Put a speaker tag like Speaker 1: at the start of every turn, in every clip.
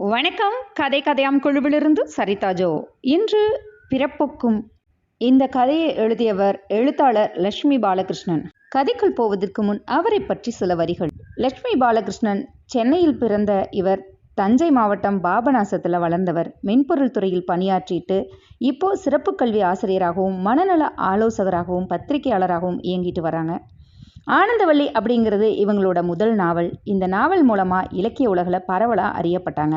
Speaker 1: வணக்கம். கதை கதையாம் குழுவிலிருந்து சரிதா ஜோ. இன்று பிறப்புக்கும் இந்த கதையை எழுதியவர் எழுத்தாளர் லட்சுமி பாலகிருஷ்ணன். கதைக்குள் போவதற்கு முன் அவரை பற்றி சில வரிகள். லட்சுமி பாலகிருஷ்ணன் சென்னையில் பிறந்த இவர் தஞ்சை மாவட்டம் பாபநாசத்தில் வளர்ந்தவர். மென்பொருள் துறையில் பணியாற்றிட்டு இப்போ சிறப்பு கல்வி ஆசிரியராகவும் மனநல ஆலோசகராகவும் பத்திரிகையாளராகவும் இயங்கிட்டு வராங்க. ஆனந்தவள்ளி அப்படிங்கிறது இவங்களோட முதல் நாவல். இந்த நாவல் மூலமாக இலக்கிய உலகில் பரவலாக அறியப்பட்டாங்க.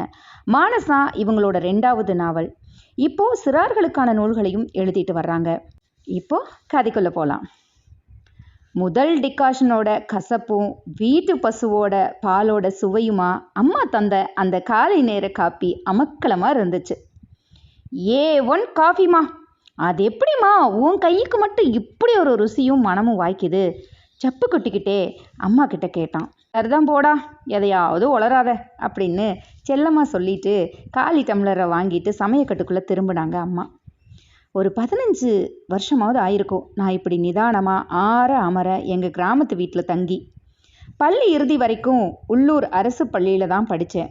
Speaker 1: மானசா இவங்களோட ரெண்டாவது நாவல். இப்போ சிறார்களுக்கான நூல்களையும் எழுதிட்டு வர்றாங்க. இப்போ கதைக்குள்ளே போகலாம் முதல் டிகாஷனோட கசப்பும் வீட்டு பசுவோட பாலோட சுவையுமா அம்மா தந்த அந்த காலை நேர காப்பி அமக்கலமாக இருந்துச்சு. ஏ ஒன் காஃபிமா? அது எப்படிம்மா உன் கைக்கு மட்டும் இப்படி ஒரு ருசியும் மனமும் வாய்க்குது. சப்பு கொட்டிக்கிட்டே அம்மா கிட்ட கேட்டான். சரிதான் போடா எதையாவது உளராத அப்படின்னு செல்லம்மா சொல்லிட்டு காலி டம்ளரை வாங்கிட்டு சமயக்கட்டுக்குள்ளே திரும்பினாங்க அம்மா. ஒரு பதினஞ்சு வருஷமாவது ஆயிருக்கும் நான் இப்படி நிதானமாக ஆற அமர எங்கள் கிராமத்து வீட்டில் தங்கி. பள்ளி இறுதி வரைக்கும் உள்ளூர் அரசு பள்ளியில் தான் படித்தேன்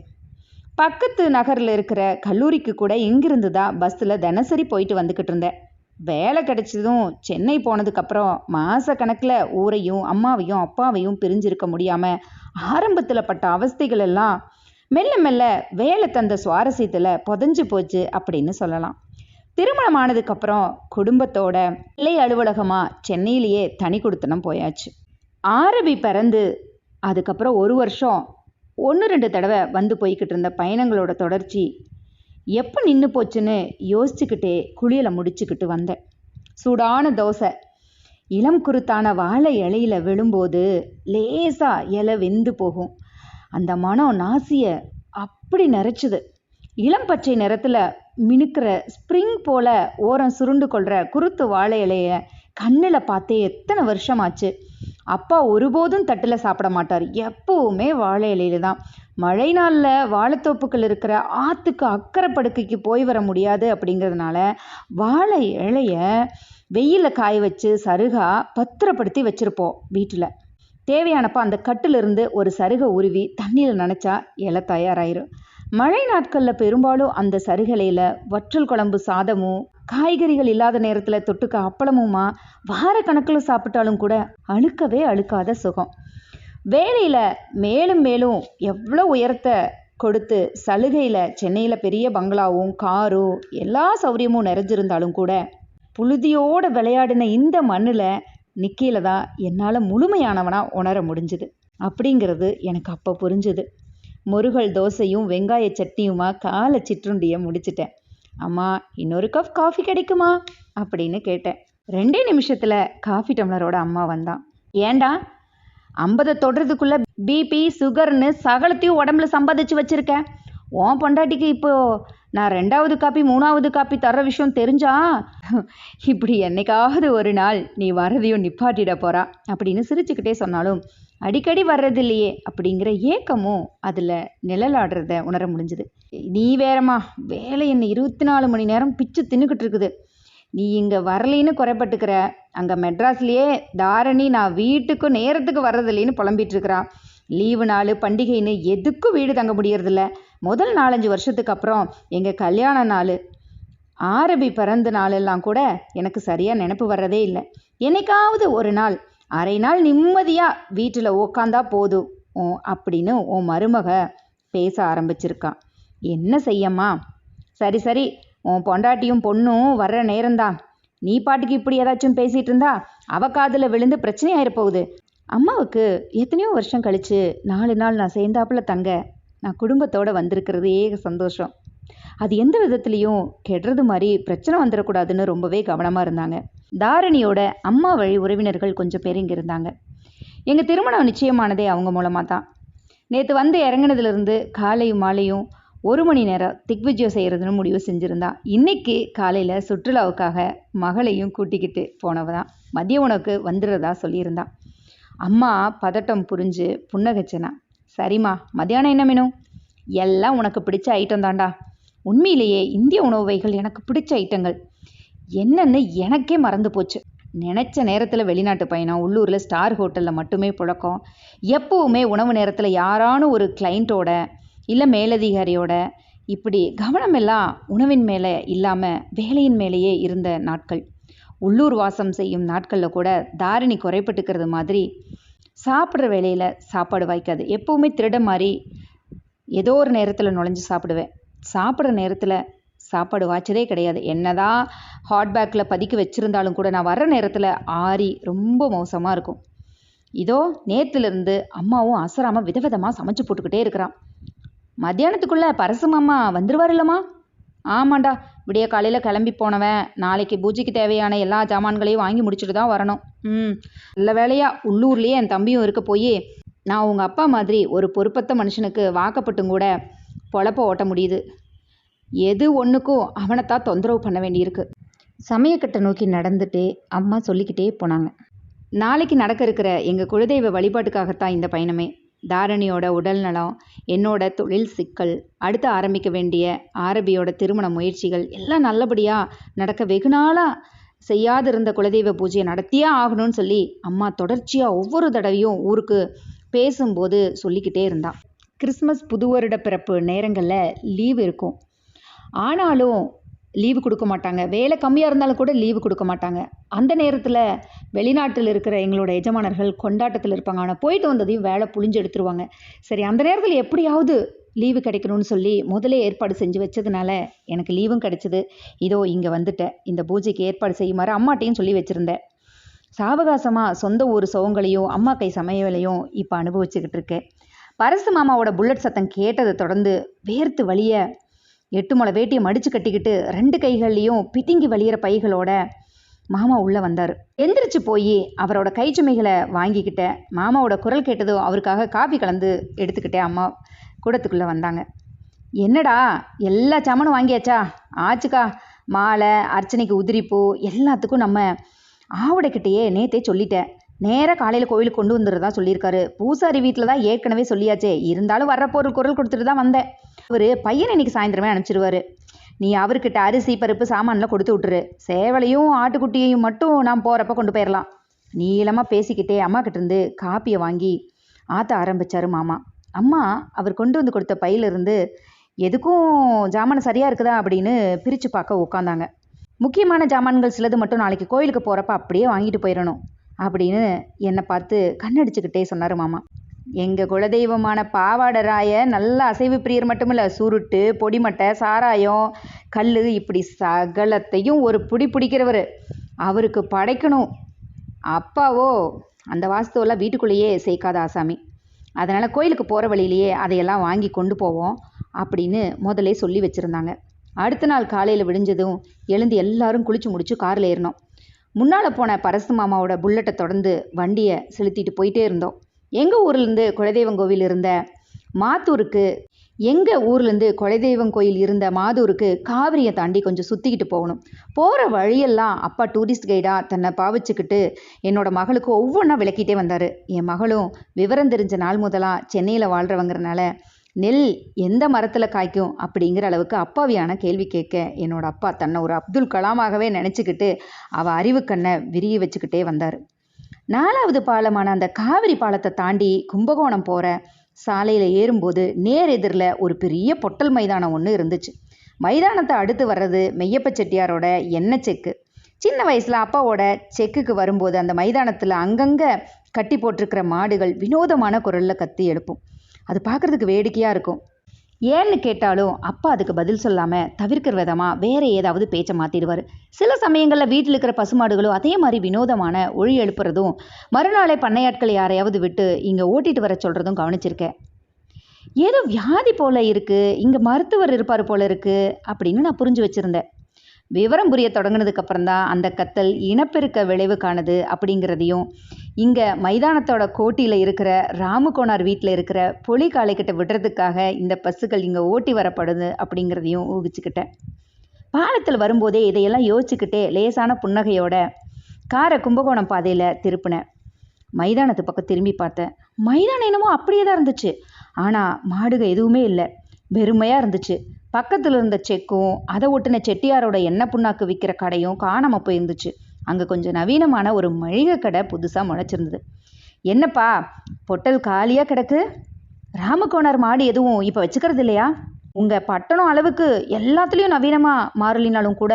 Speaker 1: பக்கத்து நகரில் இருக்கிற கல்லூரிக்கு கூட இங்கிருந்து தான் பஸ்ஸில் தினசரி போயிட்டு வந்துக்கிட்டு இருந்தேன். வேலை கிடைச்சதும் சென்னை போனதுக்கப்புறம் மாத கணக்கில் ஊரையும் அம்மாவையும் அப்பாவையும் பிரிஞ்சிருக்க முடியாமல் ஆரம்பத்தில் பட்ட அவஸ்தைகள் எல்லாம் மெல்ல மெல்ல வேலை தந்த சுவாரஸ்யத்தில் புதஞ்சு போச்சு அப்படின்னு சொல்லலாம். திருமணம் ஆனதுக்கப்புறம் குடும்பத்தோட பிள்ளை அலுவலகமாக சென்னையிலேயே தனி கொடுத்தனம் போயாச்சு. ஆரபி பிறந்து அதுக்கப்புறம் ஒரு வருஷம் ஒன்று ரெண்டு தடவை வந்து போய்கிட்டு இருந்த பயணங்களோட தொடர்ச்சி எப்போ நின்று போச்சுன்னு யோசிச்சுக்கிட்டே குளியலை முடிச்சுக்கிட்டு வந்தேன். சூடான தோசை. இளம் குருத்தான வாழை இலையில விழும்போது லேசா இலை வெந்து போகும். அந்த மனம் நாசிய அப்படி நிறைச்சுது. இளம் பச்சை நிறத்தில் மினுக்கிற ஸ்ப்ரிங் போல ஓரம் சுருண்டு கொள்கிற குருத்து வாழை இலைய கண்ணில் பார்த்தே எத்தனை வருஷமாச்சு. அப்பா ஒருபோதும் தட்டில் சாப்பிட மாட்டார். எப்பவுமே வாழை இலையில தான். மழை நாளில் வாழைத்தோப்புக்கள் இருக்கிற ஆற்றுக்கு அக்கறை படுக்கைக்கு போய் வர முடியாது அப்படிங்கிறதுனால வாழை இலைய வெயிலில் காய வச்சு சருகா பத்திரப்படுத்தி வச்சுருப்போம் வீட்டில். தேவையானப்போ அந்த கட்டிலிருந்து ஒரு சருகை உருவி தண்ணியில் நினச்சா இலை தயாராயிரும். மழை நாட்களில் பெரும்பாலும் அந்த சருகலையில் வற்றல் குழம்பு சாதமும் காய்கறிகள் இல்லாத நேரத்தில் தொட்டுக்க அப்பளமுமா? வார கணக்கில் சாப்பிட்டாலும் கூட அழுக்கவே அழுக்காத சுகம். வேலையில் மேலும் மேலும் எவ்வளோ உயரத்தை கொடுத்து சலுகையில் சென்னையில் பெரிய பங்களாவும் காரும் எல்லா சௌரியமும் நிறைஞ்சிருந்தாலும் கூட புழுதியோடு விளையாடின இந்த மண்ணில் நிக்கையில் தான் என்னால் முழுமையானவனாக உணர முடிஞ்சுது. அப்படிங்கிறது எனக்கு அப்போ புரிஞ்சுது. முருகல் தோசையும் வெங்காய சட்னியுமா? காலை சிற்றுண்டியை முடிச்சிட்டேன். அம்மா இன்னொரு கப் காஃபி கிடைக்குமா? அப்படின்னு கேட்டேன். ரெண்டே நிமிஷத்தில் காஃபி டம்ளரோட அம்மா வந்தான். ஏண்டா? ஐம்பதை தொடுறதுக்குள்ளே பிபி சுகர்னு சகலத்தையும் உடம்புல சம்பாதிச்சு வச்சுருக்கேன் உன் பொண்டாட்டிக்கு இப்போ நான் ரெண்டாவது காப்பி மூணாவது காப்பி தர்ற விஷயம் தெரிஞ்சா? இப்படி என்னைக்காவது ஒரு நாள் நீ வரதையும் நிப்பாட்டிட போறா. அப்படின்னு சிரிச்சுக்கிட்டே சொன்னாலும் அடிக்கடி வர்றது இல்லையே அப்படிங்கிற ஏக்கமும் அதில் நிழலாடுறத உணர முடிஞ்சுது. நீ வேறம்மா வேலை என்ன இருபத்தி நாலு மணி நேரம் பிச்சு தின்னுக்கிட்டு இருக்குது. நீ இங்கே வரலைன்னு குறைப்பட்டுக்கிற. அங்கே மெட்ராஸ்லேயே தாரணி நான் வீட்டுக்கு நேரத்துக்கு வர்றதில்லைன்னு புலம்பிகிட்ருக்கிறான் லீவு நாள் பண்டிகைன்னு எதுக்கும் வீடு தங்க முடியறதில்ல. முதல் நாலஞ்சு வருஷத்துக்கு அப்புறம் எங்கள் கல்யாண நாள். ஆரபி பிறந்த நாளெல்லாம் கூட எனக்கு சரியாக நினப்பு வர்றதே இல்லை. என்னைக்காவது ஒரு நாள் அரை நாள் நிம்மதியாக வீட்டில் உக்காந்தா போதும் ஓ அப்படின்னு உன் மருமக பேச ஆரம்பிச்சிருக்கான் என்ன செய்யம்மா? சரி சரி உன் பொண்டாட்டியும் பொண்ணும் வர்ற நேரம்தான். நீ பாட்டுக்கு இப்படி ஏதாச்சும் பேசிகிட்டு இருந்தா அவ காதில் விழுந்து பிரச்சனை அம்மாவுக்கு எத்தனையோ வருஷம் கழித்து நாலு நாள் நான் சேர்ந்தாப்புல தங்க நான் குடும்பத்தோடு வந்திருக்கிறது ஏக சந்தோஷம். அது எந்த விதத்துலேயும் கெடுறது மாதிரி பிரச்சனை வந்துடக்கூடாதுன்னு ரொம்பவே கவனமாக இருந்தாங்க. தாரணியோட அம்மா வழி உறவினர்கள் கொஞ்சம் பேர் இங்கே இருந்தாங்க. எங்கள் திருமணம் நிச்சயமானதே அவங்க மூலமாக தான் நேற்று வந்து இறங்கினதுலேருந்து காலையும் மாலையும் ஒரு மணி நேரம் திக்விஜயம் செய்கிறதுன்னு முடிவு செஞ்சுருந்தா இன்னைக்கு காலையில் சுற்றுலாவுக்காக மகளையும் கூட்டிக்கிட்டு போனவ தான் மதிய உணவுக்கு வந்துடுறதா சொல்லியிருந்தா. அம்மா பதட்டம் புரிஞ்சு புன்னகச்சனா. சரிம்மா மதியானம் என்ன மெனு எல்லாம் உனக்கு பிடிச்ச ஐட்டம் தாண்டா உண்மையிலேயே இந்திய உணவு வகைகள் எனக்கு பிடிச்ச ஐட்டங்கள் என்னன்னு எனக்கே மறந்து போச்சு. நினச்ச நேரத்தில் வெளிநாட்டு பயணம் உள்ளூரில் ஸ்டார் ஹோட்டலில் மட்டுமே புழக்கம். எப்போவுமே உணவு நேரத்தில் யாரானு ஒரு கிளைண்ட்டோட இல்லை மேலதிகாரியோட இப்படி கவனம் எல்லாம் உணவின் மேலே இல்லாமல் வேலையின் மேலேயே இருந்த நாட்கள். உள்ளூர் வாசம் செய்யும் நாட்களில் கூட தாரிணி குறைப்பட்டுக்கிறது மாதிரி சாப்பிட்ற வேலையில் சாப்பாடு வாய்க்காது. எப்போவுமே திருட மாதிரி ஏதோ ஒரு நேரத்தில் நுழைஞ்சு சாப்பிடுவேன். சாப்பிட்ற நேரத்தில் சாப்பாடு வாய்ச்சதே கிடையாது. என்னதான் ஹாட் பேக்கில் பதுக்கி வச்சுருந்தாலும் கூட நான் வர்ற நேரத்தில் ஆறி ரொம்ப மோசமாக இருக்கும். இதோ நேற்றுலேருந்து அம்மாவும் அசராமல் விதவிதமாக சமைச்சு போட்டுக்கிட்டே இருக்கிறான். மத்தியானத்துக்குள்ளே பரசு மாமா வந்துருவார் இல்லம்மா ஆமாண்டா விடிய காலையில் கிளம்பி போனவன். நாளைக்கு பூஜைக்கு தேவையான எல்லா ஜாமான்களையும் வாங்கி முடிச்சுட்டு தான் வரணும். ம். நல்ல வேலையா உள்ளூர்லேயே என் தம்பியும் இருக்க போய் நான் உங்கள் அப்பா மாதிரி ஒரு பொறுப்பத்த மனுஷனுக்கு வாக்கப்பட்டும் கூட பொழப்ப ஓட்ட முடியுது. எது ஒன்றுக்கும் அவனைத்தான் தொந்தரவு பண்ண வேண்டியிருக்கு. சமயக்கட்டை நோக்கி நடந்துட்டே அம்மா சொல்லிக்கிட்டே போனாங்க. நாளைக்கு நடக்க இருக்கிற எங்கள் குலதெய்வ வழிபாட்டுக்காகத்தான் இந்த பயணமே. தாரணியோட உடல் நலம் என்னோட தொழில் சிக்கல் அடுத்து ஆரம்பிக்க வேண்டிய ஆரபியோட திருமண முயற்சிகள் எல்லாம் நல்லபடியாக நடக்க வெகு நாளாக செய்யாதிருந்த குலதெய்வ பூஜையை நடத்தியே ஆகணும்னு சொல்லி அம்மா தொடர்ச்சியாக ஒவ்வொரு தடவையும் ஊருக்கு பேசும்போது சொல்லிக்கிட்டே இருந்தான் கிறிஸ்மஸ் புது வருட பிறப்பு நேரங்களில் லீவ் இருக்கும். ஆனாலும் லீவு கொடுக்க மாட்டாங்க. வேலை கம்மியாக இருந்தாலும் கூட லீவு கொடுக்க மாட்டாங்க. அந்த நேரத்தில் வெளிநாட்டில் இருக்கிற எங்களோட எஜமானர்கள் கொண்டாட்டத்தில் இருப்பாங்க. ஆனால் போயிட்டு வந்ததையும் வேலை புழிஞ்சு எடுத்துருவாங்க. சரி அந்த நேரத்தில் எப்படியாவது லீவு கிடைக்கணும்னு சொல்லி முதலே ஏற்பாடு செஞ்சு வச்சதுனால எனக்கு லீவும் கிடைச்சிது. இதோ இங்கே வந்துட்டேன் இந்த பூஜைக்கு ஏற்பாடு செய்யுமாறு அம்மாட்டையும் சொல்லி வச்சுருந்தேன். சாவகாசமாக சொந்த ஊர் சோகங்களையும் அம்மா கை சமையலையும் இப்போ அனுபவிச்சுக்கிட்டு இருக்கேன். பரசு மாமாவோட புல்லட் சத்தம் கேட்டதை தொடர்ந்து வேர்த்து வழிய எட்டு முளை வேட்டியை மடித்து கட்டிக்கிட்டு ரெண்டு கைகள்லேயும் பிதுங்கி வலியிற பைகளோட மாமா உள்ளே வந்தார். எந்திரிச்சு போய் அவரோட கைச்சுமைகளை வாங்கிக்கிட்டேன் மாமாவோட குரல் கேட்டதும் அவருக்காக காஃபி கலந்து எடுத்துக்கிட்டேன் அம்மா கூடத்துக்குள்ளே வந்தாங்க. என்னடா எல்லா சாமானும் வாங்கியாச்சா? ஆச்சுக்கா மாலை அர்ச்சனைக்கு உதிரிப்பூ எல்லாத்துக்கும் நம்ம ஆவுடைக்கிட்டேயே நேத்தே சொல்லிட்டேன். நேராக காலையில் கோயிலுக்கு கொண்டு வந்துடுறதா சொல்லியிருக்காரு. பூசாரி வீட்டில் தான் ஏற்கனவே சொல்லியாச்சே. இருந்தாலும் வர்றப்போ ஒரு குரல் கொடுத்துட்டு தான் வந்தேன். அவர் பையனை இன்னைக்கு சாயந்தரமே அனுப்பிச்சிடுவாரு நீ அவர்கிட்ட அரிசி பருப்பு சாமான்லாம் கொடுத்து விட்டுரு. சேவலையும் ஆட்டுக்குட்டியையும் மட்டும் நான் போகிறப்ப கொண்டு போயிடலாம் நீளமாக பேசிக்கிட்டே அம்மா கிட்டேருந்து காப்பியை வாங்கி ஆற்ற ஆரம்பிச்சாரு மாமா. அம்மா அவர் கொண்டு வந்து கொடுத்த பையிலிருந்து எதுக்கும் ஜாமான் சரியாக இருக்குதா அப்படின்னு பிரித்து பார்க்க உட்காந்தாங்க. முக்கியமான ஜாமான்கள் சிலது மட்டும் நாளைக்கு கோயிலுக்கு போகிறப்ப அப்படியே வாங்கிட்டு போயிடணும் அப்படின்னு என்னை பார்த்து கண்ணடிச்சுக்கிட்டே சொன்னார் மாமா. எங்கள் குலதெய்வமான பாவாடராய நல்ல அசைவு பிரியர் மட்டும் இல்லை சுருட்டு பொடிமட்டை சாராயம் கல் இப்படி சகலத்தையும் ஒரு புடி பிடிக்கிறவர். அவருக்கு படைக்கணும். அப்பாவோ அந்த வாஸ்துவெல்லாம் வீட்டுக்குள்ளேயே சேர்க்காத ஆசாமி. அதனால் கோயிலுக்கு போகிற வழியிலேயே அதையெல்லாம் வாங்கி கொண்டு போவோம் அப்படின்னு முதலே சொல்லி வச்சுருந்தாங்க. அடுத்த நாள் காலையில் விடிஞ்சதும் எழுந்து எல்லாரும் குளிச்சு முடிச்சு காரில் ஏறினோம். முன்னால் போன பரசு மாமாவோட புல்லட்டை தொடர்ந்து வண்டியை செலுத்திட்டு போயிட்டே இருந்தோம். எங்கள் ஊர்லேருந்து குலதெய்வம் கோவில் இருந்த மாத்தூருக்கு எங்கள் ஊர்லேருந்து குலதெய்வம் கோயில் இருந்த மாதூருக்கு காவிரியை தாண்டி கொஞ்சம் சுற்றிக்கிட்டு போகணும். போகிற வழியெல்லாம் அப்பா டூரிஸ்ட் கைடாக தன்னை பாவிச்சுக்கிட்டு என்னோட மகளுக்கு ஒவ்வொன்றா விளக்கிட்டே வந்தார். என் மகளும் விவரம் தெரிஞ்ச நாள் முதலாக சென்னையில் வாழ்கிறவங்கிறனால நெல் எந்த மரத்தில் காய்க்கும் அப்படிங்கிற அளவுக்கு அப்பாவியான கேள்வி கேட்க என்னோட அப்பா தன்னை ஒரு அப்துல் கலாமாகவே நினச்சிக்கிட்டு அவள் அறிவுக்கண்ணை விரிய வச்சுக்கிட்டே வந்தார். நாலாவது பாலமான அந்த காவிரி பாலத்தை தாண்டி கும்பகோணம் போகிற சாலையில் ஏறும்போது நேர் எதிரில் ஒரு பெரிய பொட்டல் மைதானம் ஒன்று இருந்துச்சு. மைதானத்தை அடுத்து வர்றது மெய்யப்ப செட்டியாரோட எண்ணெய் செக்கு. சின்ன வயசில் அப்பாவோட செக்குக்கு வரும்போது அந்த மைதானத்தில் அங்கங்கே கட்டி போட்டிருக்கிற மாடுகள் வினோதமான குரலில் கத்தி எழுப்பும். அது பார்க்குறதுக்கு வேடிக்கையாக இருக்கும். ஏன்னு கேட்டாலும் அப்பா அதுக்கு பதில் சொல்லாமல் தவிர்க்கிற விதமாக வேற ஏதாவது பேச்சை மாற்றிடுவார் சில சமயங்களில் வீட்டில் இருக்கிற பசுமாடுகளும் அதே மாதிரி வினோதமான ஒழி எழுப்புறதும் மறுநாளே பண்ணையாட்கள் யாரையாவது விட்டு இங்கே ஓட்டிட்டு வர சொல்கிறதும் கவனிச்சிருக்கேன். ஏதோ வியாதி போல இருக்குது இங்கே மருத்துவர் இருப்பார் போல இருக்குது அப்படின்னு நான் புரிஞ்சு வச்சுருந்தேன். விவரம் புரிய தொடங்கினதுக்கப்புறம் தான் அந்த கத்தல் இனப்பெருக்க விளைவுக்கானது அப்படிங்கிறதையும் இங்கே மைதானத்தோட கோட்டியில் இருக்கிற ராமுகோனார் வீட்டில் இருக்கிற பொலி காளைக்கிட்ட விடுறதுக்காக இந்த பஸ்ஸுகள் இங்கே ஓட்டி வரப்படுது அப்படிங்கிறதையும் ஊகிச்சுக்கிட்டேன். பாலத்தில் வரும்போதே இதையெல்லாம் யோசிச்சுக்கிட்டே லேசான புன்னகையோட காரை கும்பகோணம் பாதையில் திருப்பினேன். மைதானத்து பக்கம் திரும்பி பார்த்தேன். மைதானம் என்னமோ அப்படியே தான் இருந்துச்சு. ஆனால் மாடுக எதுவுமே இல்லை. வெறுமையாக இருந்துச்சு. பக்கத்தில் இருந்த செக்கும் அதை ஒட்டின செட்டியாரோட எண்ணெய் புண்ணாக்கு விற்கிற கடையும் காணாமல் போயிருந்துச்சு. அங்கே கொஞ்சம் நவீனமான ஒரு மளிகை கடை புதுசாக முளைச்சிருந்தது. என்னப்பா பொட்டல் காலியாக கிடக்கு? ராமகோணர் மாடு எதுவும் இப்போ வச்சுக்கிறது இல்லையா? உங்கள் பட்டணம் அளவுக்கு எல்லாத்துலேயும் நவீனமாக மாறலினாலும் கூட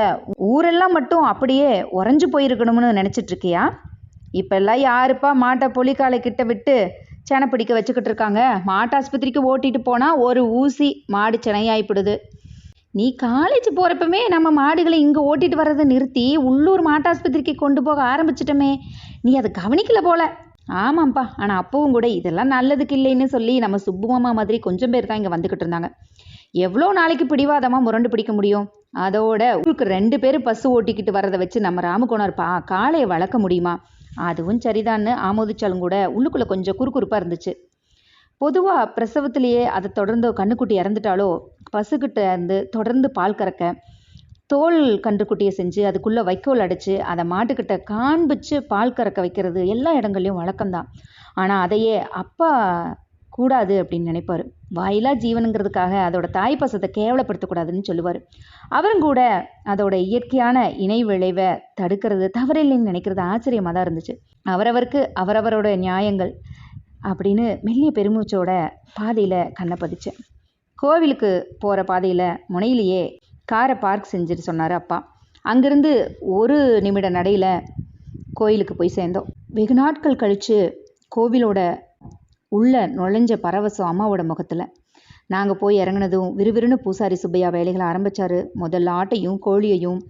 Speaker 1: ஊரெல்லாம் மட்டும் அப்படியே உறைஞ்சு போயிருக்கணும்னு நினச்சிட்ருக்கியா? இப்போல்லாம் யாருப்பா மாட்டை பொலிக்காலை கிட்ட விட்டு செனை பிடிக்க வச்சுக்கிட்டு இருக்காங்க? மாட்டாஸ்பத்திரிக்கு ஓட்டிட்டு போனால் ஒரு ஊசி மாடு செனையாயிப்படுது. நீ காலேஜ் போகிறப்பமே நம்ம மாடுகளை இங்கே ஓட்டிட்டு வர்றதை நிறுத்தி உள்ளூர் மாட்டாஸ்பத்திரிக்கு கொண்டு போக ஆரம்பிச்சிட்டோமே. நீ அதை கவனிக்கல போல. ஆமாம்ப்பா ஆனால் அப்பவும் கூட இதெல்லாம் நல்லதுக்கு இல்லைன்னு சொல்லி நம்ம சுப்புமாமா மாதிரி கொஞ்சம் பேர் தான் இங்கே வந்துக்கிட்டு இருந்தாங்க. எவ்வளோ நாளைக்கு பிடிவாதமாக முரண்டு பிடிக்க முடியும்? அதோட ஊருக்கு ரெண்டு பேர் பஸ் ஓட்டிக்கிட்டு வரதை வச்சு நம்ம ராமகோணர் பா காளையை வளர்க்க முடியுமா? அதுவும் சரிதான்னு ஆமோதிச்சாலும் கூட உள்ளுக்குள்ளே கொஞ்சம் குறுகுறுப்பாக இருந்துச்சு. பொதுவாக பிரசவத்திலேயே அதை தொடர்ந்து கண்ணுக்குட்டி இறந்துட்டாலோ பசுக்கிட்ட இருந்து தொடர்ந்து பால் கறக்க தோல் கன்றுக்குட்டியை செஞ்சு அதுக்குள்ளே வைக்கோல் அடித்து அதை மாட்டுக்கிட்ட காண்பிச்சு பால் கறக்க வைக்கிறது எல்லா இடங்கள்லையும் வழக்கம்தான். ஆனால் அதையே அப்பா கூடாது அப்படின்னு நினைப்பார். வாயிலா ஜீவனுங்கிறதுக்காக அதோட தாய் பசத்தை கேவலப்படுத்தக்கூடாதுன்னு சொல்லுவார். அவரும் கூட அதோட இயற்கையான இணை விளைவை தடுக்கிறது தவறில்லைன்னு நினைக்கிறது ஆச்சரியமாக தான் இருந்துச்சு. அவரவருக்கு அவரவரோட நியாயங்கள் அப்படின்னு மெல்லிய பெருமூச்சோட பாதையில் கண்ணை பதிச்சேன். கோவிலுக்கு போகிற பாதையில் முனையிலேயே காரை பார்க் செஞ்சுட்டு சொன்னார் அப்பா. அங்கேருந்து ஒரு நிமிட நடையில் கோயிலுக்கு போய் சேர்ந்தோம். வெகு நாட்கள் கழித்து கோவிலோட உள்ள நுழைஞ்ச பரவசம் அம்மாவோட முகத்தில். நாங்கள் போய் இறங்குனதும் விறுவிறுன்னு பூசாரி சுப்பையா வேலைகளை ஆரம்பித்தார் முதல்ல ஆட்டையும் கோழியையும்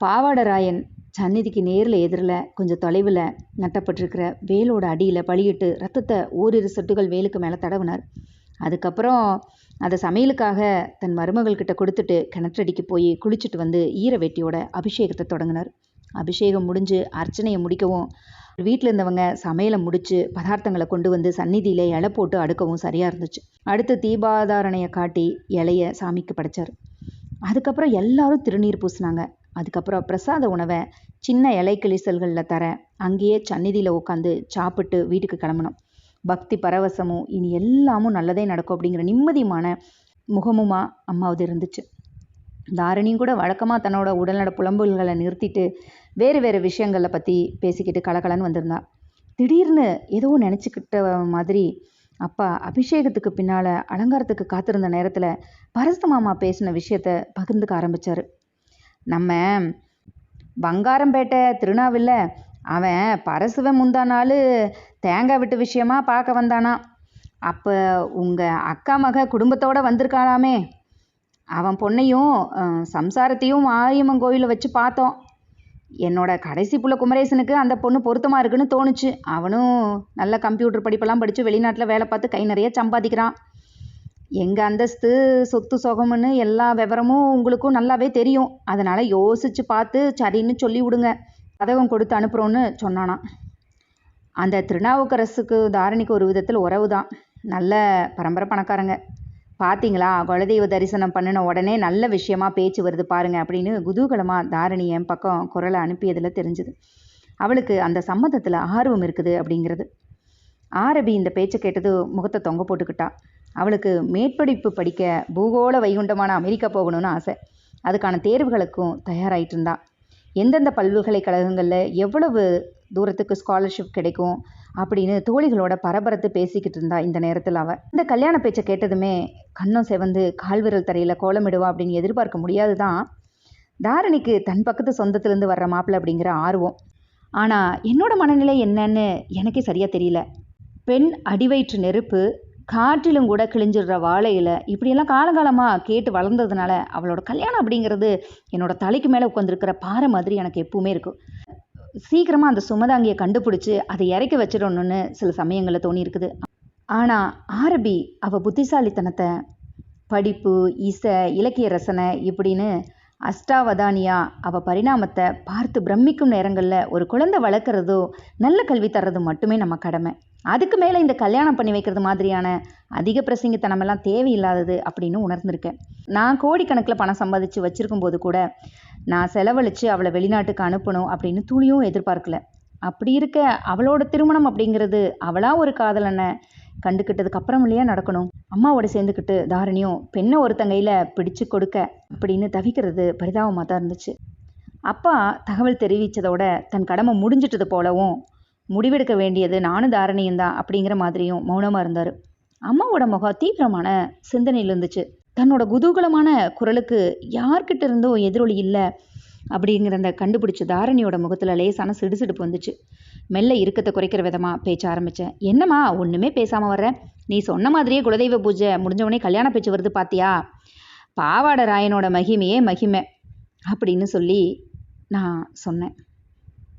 Speaker 1: பாவாடராயன் சந்நிதிக்கு நேரில் எதிரில் கொஞ்சம் தொலைவில் நட்டப்பட்டிருக்கிற வேலோட அடியில் பழியிட்டு ரத்தத்தை ஓரிரு சொட்டுகள் வேலுக்கு மேலே தடவினார். அதுக்கப்புறம் அதை சமையலுக்காக தன் மருமகள்கிட்ட கொடுத்துட்டு கிணற்றடிக்கு போய் குளிச்சுட்டு வந்து ஈர வெட்டியோட அபிஷேகத்தை தொடங்கினார். அபிஷேகம் முடிஞ்சு அர்ச்சனையை முடிக்கவும் வீட்டில் இருந்தவங்க சமையலை முடித்து பதார்த்தங்களை கொண்டு வந்து சந்நிதியில் இலை போட்டு அடுக்கவும் சரியாக இருந்துச்சு. அடுத்து தீபாதாரணையை காட்டி இலைய சாமிக்கு படைச்சார். அதுக்கப்புறம் எல்லாரும் திருநீர் பூசினாங்க. அதுக்கப்புறம் பிரசாத உணவை சின்ன இலை கிளிசல்களில் தர அங்கேயே சந்நிதியில் உட்காந்து சாப்பிட்டு வீட்டுக்கு கிளம்பணும் பக்தி பரவசமும் இனி எல்லாமும் நல்லதே நடக்கும் அப்படிங்கிற நிம்மதியுமான முகமுமா அம்மாவது இருந்துச்சு. தாரணியும் கூட வழக்கமாக தன்னோட உடல்நட புலம்புல்களை நிறுத்திட்டு வேறு வேறு விஷயங்களை பற்றி பேசிக்கிட்டு கலகலன்னு வந்திருந்தா. திடீர்னு ஏதோ நினச்சிக்கிட்ட மாதிரி அப்பா அபிஷேகத்துக்கு பின்னால் அலங்காரத்துக்கு காத்திருந்த நேரத்தில் பரஸ்த மாமா பேசின விஷயத்த பகிர்ந்துக்க ஆரம்பித்தார் நம்ம பங்காரம்பேட்டை திருநாவில் அவன் பரசுவன் முந்தா நாள் தேங்காய் விட்டு விஷயமா பார்க்க வந்தானா. அப்போ உங்கள் அக்கா மக குடும்பத்தோடு வந்திருக்காளாமே. அவன் பொண்ணையும் சம்சாரத்தையும் மாரியம்மன் கோயிலில் வச்சு பார்த்தோம். என்னோட கடைசி புள்ள குமரேசனுக்கு அந்த பொண்ணு பொருத்தமாக இருக்குன்னு தோணுச்சு. அவனும் நல்ல கம்ப்யூட்டர் படிப்பெல்லாம் படித்து வெளிநாட்டில் வேலை பார்த்து கை நிறைய சம்பாதிக்கிறான். எங்கள் அந்தஸ்து சொத்து சுகமுன்னு எல்லா விவரமும் உங்களுக்கும் நல்லாவே தெரியும். அதனால் யோசித்து பார்த்து சரின்னு சொல்லி விடுங்க பதகம் கொடுத்து அனுப்புகிறோன்னு சொன்னானாம் அந்த திருநாவுக்கரசுக்கு தாரணிக்கு ஒரு விதத்தில் உறவு தான். நல்ல பரம்பரை பணக்காரங்க. பார்த்தீங்களா குலதெய்வ தரிசனம் பண்ணின உடனே நல்ல விஷயமா பேச்சு வருது பாருங்க அப்படின்னு குதூகலமாக தாரணி என் பக்கம் குரலை அனுப்பியதில் தெரிஞ்சுது. அவளுக்கு அந்த சம்மந்தத்தில் ஆர்வம் இருக்குது அப்படிங்கிறது. ஆரபி இந்த பேச்சை கேட்டது முகத்தை தொங்க போட்டுக்கிட்டா. அவளுக்கு மேற்படிப்பு படிக்க பூகோள வைகுண்டமான அமெரிக்கா போகணும்னு ஆசை. அதுக்கான தேர்வுகளுக்கும் தயாராகிட்டு இருந்தா. எந்தெந்த பல்கலைக்கழகங்களில் எவ்வளவு தூரத்துக்கு ஸ்காலர்ஷிப் கிடைக்கும் அப்படின்னு தோழிகளோட பரபரத்து பேசிக்கிட்டு இருந்தா இந்த நேரத்தில் அவள் இந்த கல்யாண பேச்சை கேட்டதுமே கண்ணம் செவந்து கால்விரல் தரையில் கோலமிடுவா அப்படின்னு எதிர்பார்க்க முடியாது தான் தாரணிக்கு தன் பக்கத்து சொந்தத்திலேருந்து வர்ற மாப்பிள்ளை அப்படிங்கிற ஆர்வம். ஆனால் என்னோட மனநிலை என்னன்னு எனக்கே சரியாக தெரியல. பெண் அடிவயிற்று நெருப்பு காற்றிலும் கூட கிழிஞ்சிடுற வாழையில் இப்படியெல்லாம் காலங்காலமாக கேட்டு வளர்ந்ததுனால அவளோட கல்யாணம் அப்படிங்கிறது என்னோட தலைக்கு மேலே உட்காந்துருக்கிற பாறை மாதிரி எனக்கு எப்பவுமே இருக்கும். சீக்கிரமாக அந்த சுமதாங்கியை கண்டுபிடிச்சி அதை இறக்கி வச்சிடணும்னு சில சமயங்களில் தோணியிருக்குது. ஆனால் ஆரபி அவள் புத்திசாலித்தனத்தை படிப்பு இசை இலக்கிய ரசனை இப்படின்னு அஷ்டாவதானியா. அவள் பரிணாமத்தை பார்த்து பிரமிக்கும் நேரங்களில் ஒரு குழந்தை வளர்க்குறதோ நல்ல கல்வி தர்றது மட்டுமே நம்ம கடமை. அதுக்கு மேலே இந்த கல்யாணம் பண்ணி வைக்கிறது மாதிரியான அதிக பிரசங்கித்தனமெல்லாம் தேவையில்லாதது அப்படின்னு உணர்ந்திருக்கேன். நான் கோடிக்கணக்கில் பணம் சம்பாதிச்சு வச்சிருக்கும் போது கூட நான் செலவழித்து அவளை வெளிநாட்டுக்கு அனுப்பணும் அப்படின்னு துளியும் எதிர்பார்க்கல. அப்படி இருக்க அவளோட திருமணம் அப்படிங்கிறது அவளாக ஒரு காதலனை கண்டுக்கிட்டதுக்கு அப்புறம் இல்லையா நடக்கணும். அம்மாவோட சேர்ந்துக்கிட்டு தாரணியும் பெண்ணை ஒருத்தங்கையில் பிடிச்சு கொடுக்க அப்படின்னு தவிக்கிறது பரிதாபமாக தான் இருந்துச்சு. அப்பா தகவல் தெரிவித்ததோட தன் கடமை முடிஞ்சிட்டது போலவும் முடிவெடுக்க வேண்டியது நானும் தாரணியும் தான் அப்படிங்கிற மாதிரியும் மௌனமாக இருந்தார். அம்மாவோட முகம் தீவிரமான சிந்தனையில் இருந்துச்சு. தன்னோட குதூகலமான குரலுக்கு யார்கிட்ட இருந்தோ எதிரொலி இல்லை அப்படிங்கிற அந்த கண்டுபிடிச்ச தாரணியோட முகத்தில் லேசான சிடுசிடுப்பு வந்துச்சு. மெல்ல இறுக்கத்தை குறைக்கிற விதமாக பேச்ச ஆரம்பித்தேன் என்னம்மா ஒன்றுமே பேசாமல் வர்ற? நீ சொன்ன மாதிரியே குலதெய்வ பூஜை முடிஞ்சவொடனே கல்யாண பேச்சு வருது பாத்தியா? பாவாட ராயனோட மகிமையே மகிமை அப்படின்னு சொல்லி நான் சொன்னேன்.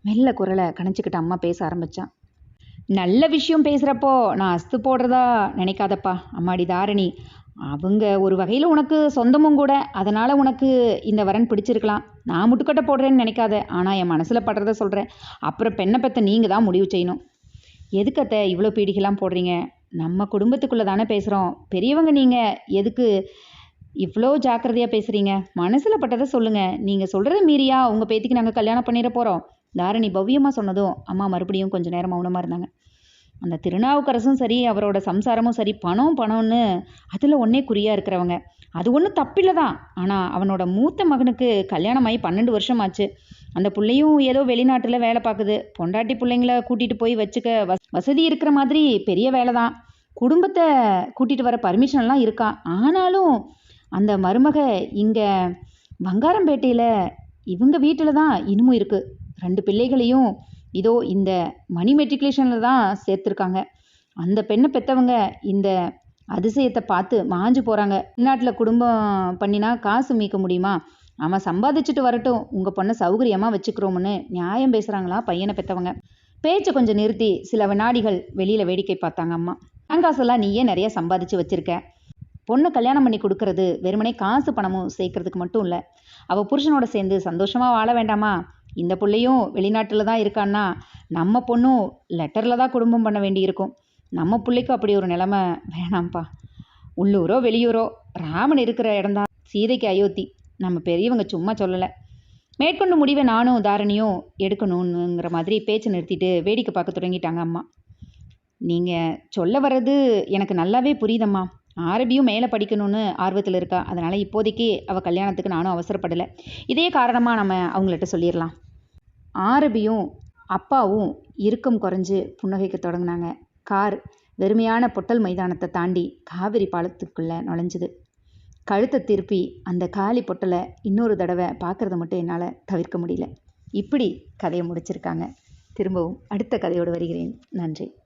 Speaker 1: மெல்ல குரலை கணிச்சிக்கிட்ட அம்மா பேச ஆரம்பித்தான் நல்ல விஷயம் பேசுகிறப்போ நான் அஸ்து போடுறதா நினைக்காதப்பா அம்மாடி தாரணி. அவங்க ஒரு வகையில் உனக்கு சொந்தமும் கூட. அதனால் உனக்கு இந்த வரன் பிடிச்சிருக்கலாம். நான் முட்டுக்கட்டை போடுறேன்னு நினைக்காத. ஆனால் என் மனசில் படுறத சொல்கிறேன் அப்புறம் பெண்ணை பெற்ற நீங்கள் தான் முடிவு செய்யணும். எதுக்கத்த இவ்வளோ பீடிகெல்லாம் போடுறீங்க? நம்ம குடும்பத்துக்குள்ளே தானே பேசுகிறோம் பெரியவங்க நீங்கள் எதுக்கு இவ்வளோ ஜாக்கிரதையாக பேசுகிறீங்க மனசில் பட்டதை சொல்லுங்கள் நீங்கள் சொல்கிறத மீறியா? உங்கள் பேத்திக்கு நாங்கள் கல்யாணம் பண்ணிட போகிறோம் தாரணி பவ்யமாக சொன்னதும் அம்மா மறுபடியும் கொஞ்சம் நேரம் மௌனமாக இருந்தாங்க. அந்த திருநாவுக்கரசும் சரி அவரோட சம்சாரமும் சரி பணம் பணம்னு அதில் ஒன்றே குறியாக இருக்கிறவங்க. அது ஒன்றும் தப்பில்லை தான். ஆனால் அவனோட மூத்த மகனுக்கு கல்யாணம் ஆகி பன்னெண்டு வருஷம் ஆச்சு அந்த பிள்ளையும் ஏதோ வெளிநாட்டில் வேலை பார்க்குது பொண்டாட்டி பிள்ளைங்கள கூட்டிகிட்டு போய் வச்சுக்க வஸ் வசதி இருக்கிற மாதிரி பெரிய வேலை தான். குடும்பத்தை கூட்டிகிட்டு வர பர்மிஷன்லாம் இருக்கா? ஆனாலும் அந்த மருமக இங்கே வங்காரம்பேட்டையில் இவங்க வீட்டில் தான் இன்னமும் இருக்குது ரெண்டு பிள்ளைகளையும் இதோ இந்த மணி மெட்ரிகுலேஷனில் தான் சேர்த்துருக்காங்க. அந்த பெண்ணை பெற்றவங்க இந்த அதிசயத்தை பார்த்து மாஞ்சு போகிறாங்க வெளிநாட்டில் குடும்பம் பண்ணினா காசு மீட்க முடியுமா? அவன் சம்பாதிச்சுட்டு வரட்டும். உங்கள் பொண்ணை சௌகரியமாக வச்சுக்கிறோம்னு நியாயம் பேசுகிறாங்களா பையனை பெற்றவங்க பேச்சை கொஞ்சம் நிறுத்தி சில வினாடிகள் வெளியில் வேடிக்கை பார்த்தாங்க அம்மா. காசெல்லாம் நீயே நிறைய சம்பாதிச்சு வச்சுருக்க. பொண்ணை கல்யாணம் பண்ணி கொடுக்கறது வெறுமனே காசு பணமும் சேர்க்கறதுக்கு மட்டும் இல்லை. அவள் புருஷனோட சேர்ந்து சந்தோஷமாக வாழ வேண்டாமா? இந்த பிள்ளையும் வெளிநாட்டில் தான் இருக்கான்னா நம்ம பொண்ணும் லெட்டரில் தான் குடும்பம் பண்ண வேண்டியிருக்கும் நம்ம பிள்ளைக்கும் அப்படி ஒரு நிலைமை வேணாம்ப்பா. உள்ளூரோ வெளியூரோ ராமன் இருக்கிற இடம்தான் சீதைக்கு அயோத்தி. நம்ம பெரியவங்க சும்மா சொல்லலை. மேற்கொண்டு முடிவை நானும் தாரணியும் எடுக்கணுங்கிற மாதிரி பேச்சை நிறுத்திட்டு வேடிக்கை பார்க்க தொடங்கிட்டாங்க அம்மா. நீங்கள் சொல்ல வர்றது எனக்கு நல்லாவே புரியுதம்மா. ஆரபியும் மேலே படிக்கணும்னு ஆர்வத்தில் இருக்கா? அதனால் இப்போதைக்கு அவள் கல்யாணத்துக்கு நானும் அவசரப்படலை. இதே காரணமாக நம்ம அவங்கள்ட்ட சொல்லிடலாம் ஆரபியும் அப்பாவும் இறுக்கம் குறைஞ்சு புன்னகைக்க தொடங்கினாங்க. கார் வெறுமையான பொட்டல் மைதானத்தை தாண்டி காவிரி பாலத்துக்குள்ளே நுழைஞ்சுது. கழுத்தை திருப்பி அந்த காலி பொட்டலை இன்னொரு தடவை பார்க்குறத மட்டும் என்னால் தவிர்க்க முடியல. இப்படி கதையை முடிச்சிருக்காங்க. திரும்பவும் அடுத்த கதையோடு வருகிறேன். நன்றி.